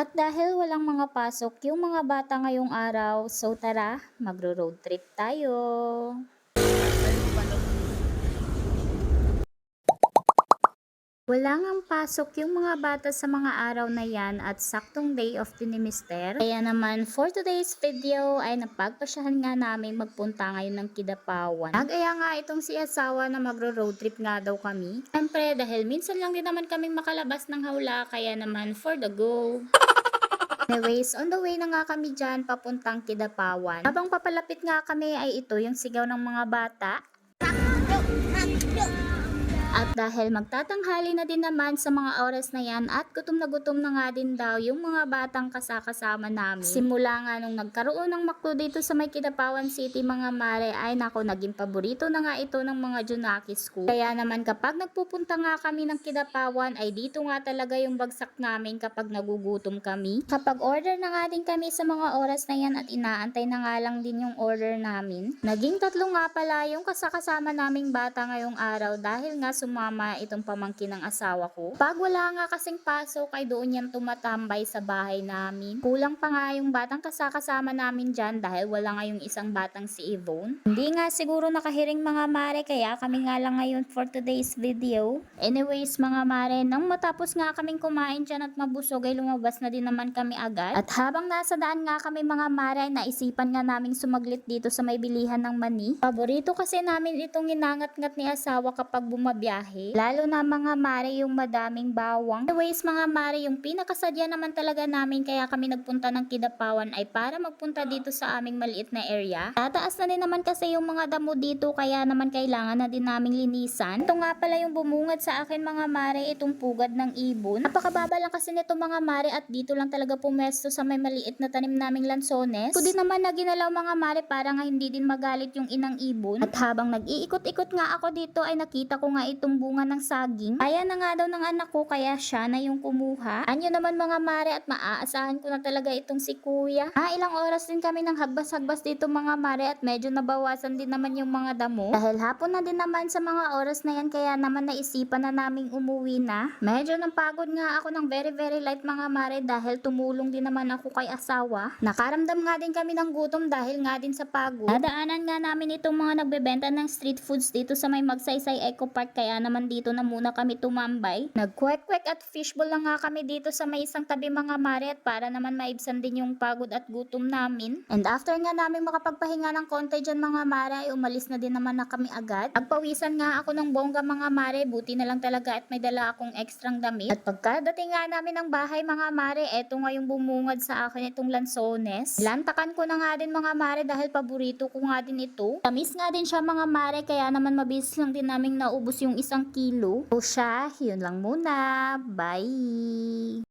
At dahil walang mga pasok yung mga bata ngayong araw, so tara, magro-road trip tayo. Wala ngang pasok yung mga bata sa mga araw na yan at saktong day of ni Mister. Kaya naman for today's video ay napagpasyahan nga namin magpunta ngayon ng Kidapawan. Nag-aya nga itong si asawa na magro-road trip nga daw kami. Siyempre dahil minsan lang din naman kami makalabas ng hawla kaya naman for the go. Anyways, on the way na nga kami dyan papuntang Kidapawan. Habang papalapit nga kami ay ito yung sigaw ng mga bata. At dahil magtatanghali na din naman sa mga oras na yan at gutom na gutom na nga din daw yung mga batang kasakasama namin. Simula nga nung nagkaroon ng makdo dito sa may Kidapawan City mga mare ay nako naging paborito na nga ito ng mga Junakis ko. Kaya naman kapag nagpupunta nga kami ng Kidapawan ay dito nga talaga yung bagsak namin kapag nagugutom kami. Kapag order na nga din kami sa mga oras na yan at inaantay na nga lang din yung order namin. Naging tatlo nga pala yung kasakasama naming bata ngayong araw dahil nga sumama itong pamangkin ng asawa ko. Pag wala nga kasing pasok ay doon yan tumatambay sa bahay namin. Kulang pa nga yung batang kasakasama namin dyan dahil wala nga yung isang batang si Yvonne. Hindi nga siguro nakahiring mga mare kaya kami nga lang ngayon for today's video. Anyways mga mare, nang matapos nga kaming kumain dyan at mabusog ay lumabas na din naman kami agad. At habang nasa daan nga kami mga mare, naisipan nga naming sumaglit dito sa may bilihan ng mani. Paborito kasi namin itong inangat-ngat ni asawa kapag bumabiyahe. Lalo na mga mare yung madaming bawang. Anyways mga mare, yung pinakasadya naman talaga namin kaya kami nagpunta ng Kidapawan ay para magpunta dito sa aming maliit na area. Tataas na din naman kasi yung mga damo dito kaya naman kailangan na din naming linisan. Ito nga pala yung bumungad sa akin mga mare, itong pugad ng ibon. Napakababa lang kasi nito mga mare at dito lang talaga pumesto sa may maliit na tanim naming lansones. Ito din naman na ginalaw mga mare para nga hindi din magalit yung inang ibon. At habang nag-iikot-ikot nga ako dito ay nakita ko nga itong bunga ng saging. Kaya na nga daw ng anak ko kaya siya na yung kumuha. Anyo naman mga mare at maaasahan ko na talaga itong si kuya. Ah, ilang oras din kami ng hagbas-hagbas dito mga mare at medyo nabawasan din naman yung mga damo. Dahil hapon na din naman sa mga oras na yan kaya naman naisipan na naming umuwi na. Medyo napagod nga ako ng very very light mga mare dahil tumulong din naman ako kay asawa. Nakaramdam nga din kami ng gutom dahil nga din sa pagod. Nadaanan nga namin itong mga nagbebenta ng street foods dito sa may Magsaysay Eco Park kaya naman dito na muna kami tumambay. Nagkwek-kwek at fishbowl lang nga kami dito sa may isang tabi mga mare para naman maibsan din yung pagod at gutom namin. And after nga namin makapagpahinga ng konti dyan mga mare ay umalis na din naman na kami agad. Pagpawisan nga ako ng bongga mga mare buti na lang talaga at may dala akong ekstrang damit. At pagkadating nga namin ng bahay mga mare eto nga yung bumungad sa akin itong lansones. Lantakan ko na nga din mga mare dahil paborito ko nga din ito. Tamis nga din siya mga mare kaya naman mabilis lang din naming naubos yung isang kilo. O siya, yun lang muna. Bye!